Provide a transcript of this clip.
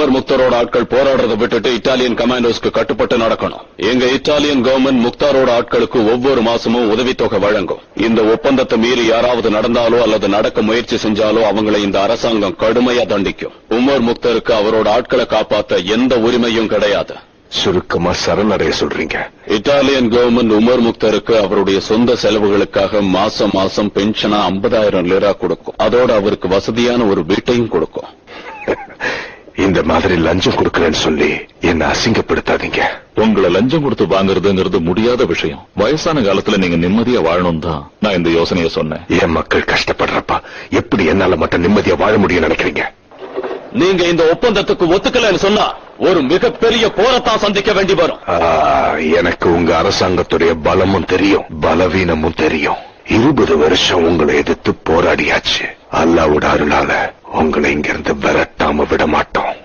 Umar முக்தாரோட ஆட்கள் போராடுறதை விட்டுட்டு Italian கமாண்டோஸ்க்கு கட்டுப்பட்டு நடக்கணும். எங்க இத்தாலியன் கவர்மெண்ட் முக்தாரோட ஆட்களுக்கு ஒவ்வொரு மாசமும் உதவித்தொகை வழங்கும். இந்த ஒப்பந்தத்தை மீறி யாராவது நடந்தாலோ அல்லது நடக்க முயற்சி செஞ்சாலோ அவங்களை இந்த அரசாங்கம் கடுமையா தண்டிக்கும். உமர் முக்தருக்கு அவரோட ஆட்களை காப்பாத்த எந்த உரிமையும் கிடையாது. சுருக்கமா சரணடைய சொல்றீங்க. இத்தாலியன் கவர்மெண்ட் உமர் முக்தருக்கு அவருடைய சொந்த செலவுகளுக்காக மாசம் மாசம் பென்ஷனா 50000 லிரா கொடுக்கும். அதோட அவருக்கு வசதியான ஒரு வீட்டையும் கொடுக்கும். இந்த மாதிரி லஞ்சம் கொடுக்கறேன்னு சொல்லி என்ன அசிங்கப்படுத்தாதீங்க. உங்களை லஞ்சம் கொடுத்து வாங்குறதுங்கிறது முடியாத விஷயம். வயசான காலத்துல நீங்க நிம்மதியா வாழணும் தான் நான் இந்த யோசனையை சொன்னேன். என் மக்கள் கஷ்டப்படுறப்ப எப்படி என்னால மட்டும் நிம்மதியா வாழ முடியும் நினைக்கிறீங்க? நீங்க இந்த ஒப்பந்தத்துக்கு ஒத்துக்கலன்னு சொன்னா ஒரு மிகப்பெரிய போரத்தான் சந்திக்க வேண்டி வரும். எனக்கு உங்க அரசாங்கத்துடைய பலமும் தெரியும் பலவீனமும் தெரியும். இருபது வருஷம் உங்களை எதிர்த்து போராடியாச்சு. அல்லாவோட அருளால உங்களை இங்கிருந்து விரட்டாம விட மாட்டோம்.